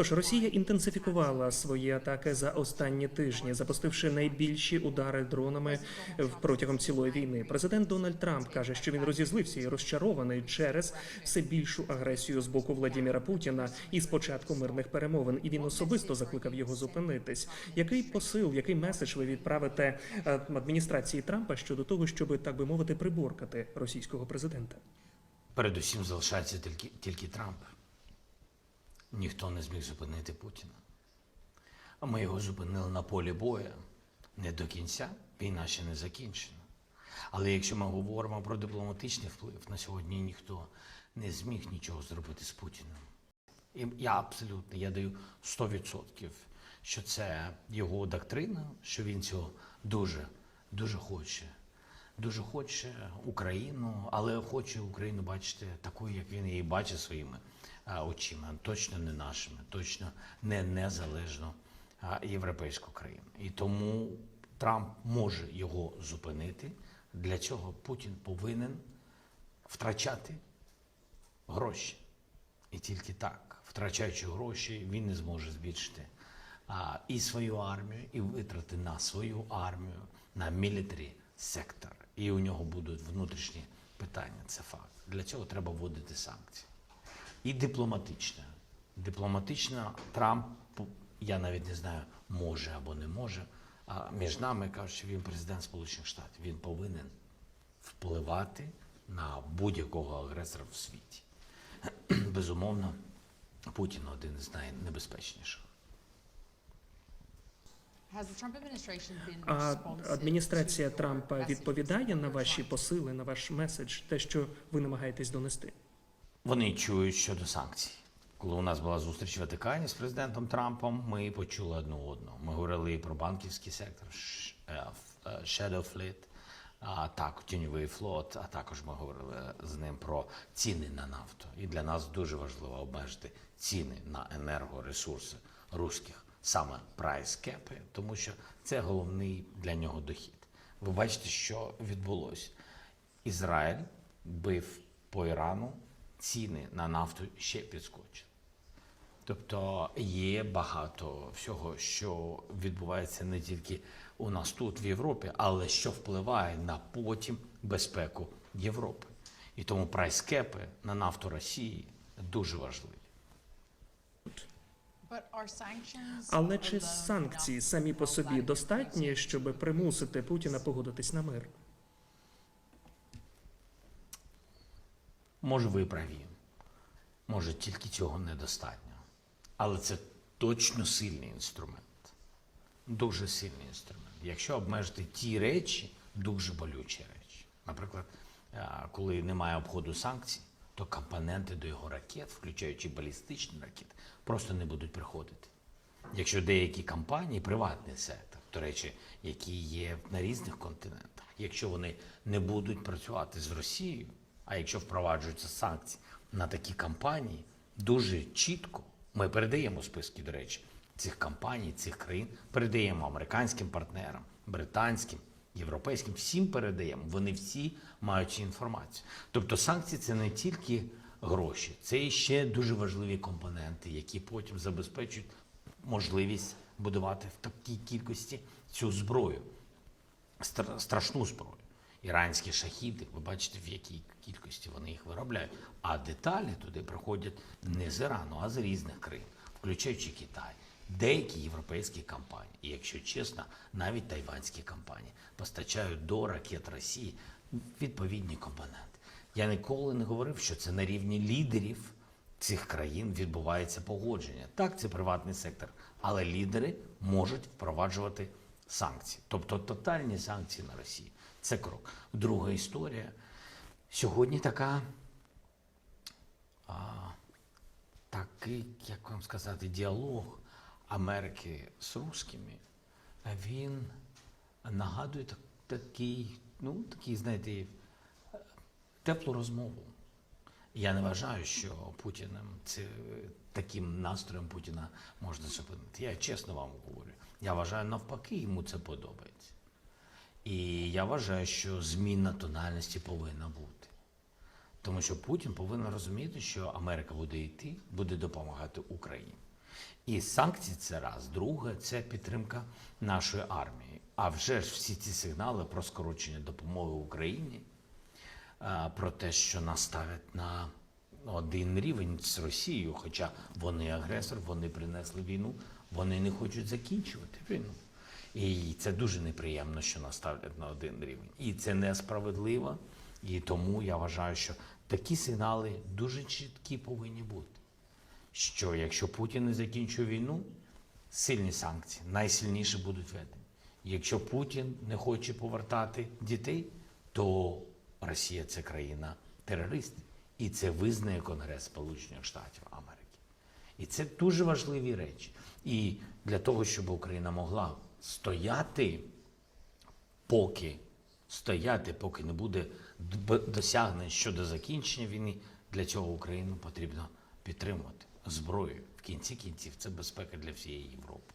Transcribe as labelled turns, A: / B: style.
A: Тож Росія інтенсифікувала свої атаки за останні тижні, запустивши найбільші удари дронами протягом цілої війни. Президент Дональд Трамп каже, що він розізлився і розчарований через все більшу агресію з боку Владіміра Путіна і спочатку мирних перемовин. І він особисто закликав його зупинитись. Який посил, який меседж ви відправите е, адміністрації Трампа щодо того, щоб так би мовити приборкати російського президента?
B: Передусім залишається тільки, тільки Трамп. Ніхто не зміг зупинити Путіна. А ми його зупинили на полі бою. Не до кінця, війна ще не закінчена. Але якщо ми говоримо про дипломатичний вплив, на сьогодні ніхто не зміг нічого зробити з Путіним. І я абсолютно я даю 100%, що це його доктрина, що він цього дуже, дуже хоче. Дуже хоче Україну, але хоче Україну бачити такою, як він її бачить своїми очима. Точно не нашими, точно не незалежно а, європейську країну. І тому Трамп може його зупинити. Для цього Путін повинен втрачати гроші. І тільки так, втрачаючи гроші, він не зможе збільшити а, і свою армію, і витрати на свою армію, на мілітарі сектор. І у нього будуть внутрішні питання. Це факт. Для цього треба вводити санкції. І дипломатична. Дипломатична Трамп, я навіть не знаю, може або не може. А між нами кажуть, що він президент Сполучених Штатів. Він повинен впливати на будь-якого агресора в світі. Безумовно, Путін один із найнебезпечніших.
A: А адміністрація Трампа відповідає на ваші посили, на ваш меседж, те, що ви намагаєтесь донести?
B: Вони чують щодо санкцій. Коли у нас була зустріч в Ватикані з президентом Трампом, ми почули одну одну. Ми говорили і про банківський сектор, е, е, Shadow Fleet, а так, тіньовий флот, а також ми говорили з ним про ціни на нафту. І для нас дуже важливо обмежити ціни на енергоресурси руських, саме прайс-кепи, тому що це головний для нього дохід. Ви бачите, що відбулося. Ізраїль бив по Ірану, ціни на нафту ще підскочили. Тобто є багато всього, що відбувається не тільки у нас тут, в Європі, але що впливає на потім безпеку Європи. І тому прайскепи на нафту Росії дуже важливі.
A: Але чи санкції самі по собі достатні, щоб примусити Путіна погодитись на мир?
B: Може, ви праві. Може, тільки цього недостатньо. Але це точно сильний інструмент. Дуже сильний інструмент. Якщо обмежити ті речі, дуже болючі речі. Наприклад, коли немає обходу санкцій, то компоненти до його ракет, включаючи балістичні ракети, просто не будуть приходити. Якщо деякі компанії, приватний сектор, до речі, які є на різних континентах, якщо вони не будуть працювати з Росією, а якщо впроваджуються санкції на такі компанії, дуже чітко ми передаємо списки, до речі, цих компаній, цих країн, передаємо американським партнерам, британським, європейським, всім передаємо. Вони всі мають цю інформацію. Тобто санкції це не тільки гроші, це ще дуже важливі компоненти, які потім забезпечують можливість будувати в такій кількості цю зброю, страшну зброю. Іранські шахіди, ви бачите, в якій кількості вони їх виробляють. А деталі туди приходять не з Ірану, а з різних країн, включаючи Китай, деякі європейські компанії, і якщо чесно, навіть тайванські компанії постачають до ракет Росії відповідні компоненти. Я ніколи не говорив, що це на рівні лідерів цих країн відбувається погодження. Так, це приватний сектор, але лідери можуть впроваджувати санкції, тобто тотальні санкції на Росію. Це крок. Друга історія. Сьогодні така, а, такий, як вам сказати, діалог Америки з русскими, він нагадує так, такий, ну, такий, знаєте, теплу розмову. Я не вважаю, що Путіним це таким настроєм Путіна можна зупинити. Я чесно вам говорю. Я вважаю, навпаки, йому це подобається. І я вважаю, що зміна тональності повинна бути. Тому що Путін повинен розуміти, що Америка буде йти, буде допомагати Україні. І санкції це раз. Друге, це підтримка нашої армії. А вже ж всі ці сигнали про скорочення допомоги Україні, е, про те, що нас ставлять на один рівень з Росією, хоча вони агресор, вони принесли війну, вони не хочуть закінчувати війну. І це дуже неприємно, що нас ставлять на один рівень. І це несправедливо. І тому я вважаю, що такі сигнали дуже чіткі повинні бути. Що якщо Путін не закінчує війну, сильні санкції, найсильніші будуть введені. Якщо Путін не хоче повертати дітей, то Росія це країна терорист. І це визнає Конгрес Сполучених Штатів Америки. І це дуже важливі речі. І для того, щоб Україна могла стояти, поки стояти, поки не буде досягнень щодо закінчення війни, для цього Україну потрібно підтримувати зброєю. В кінці кінців це безпека для всієї Європи.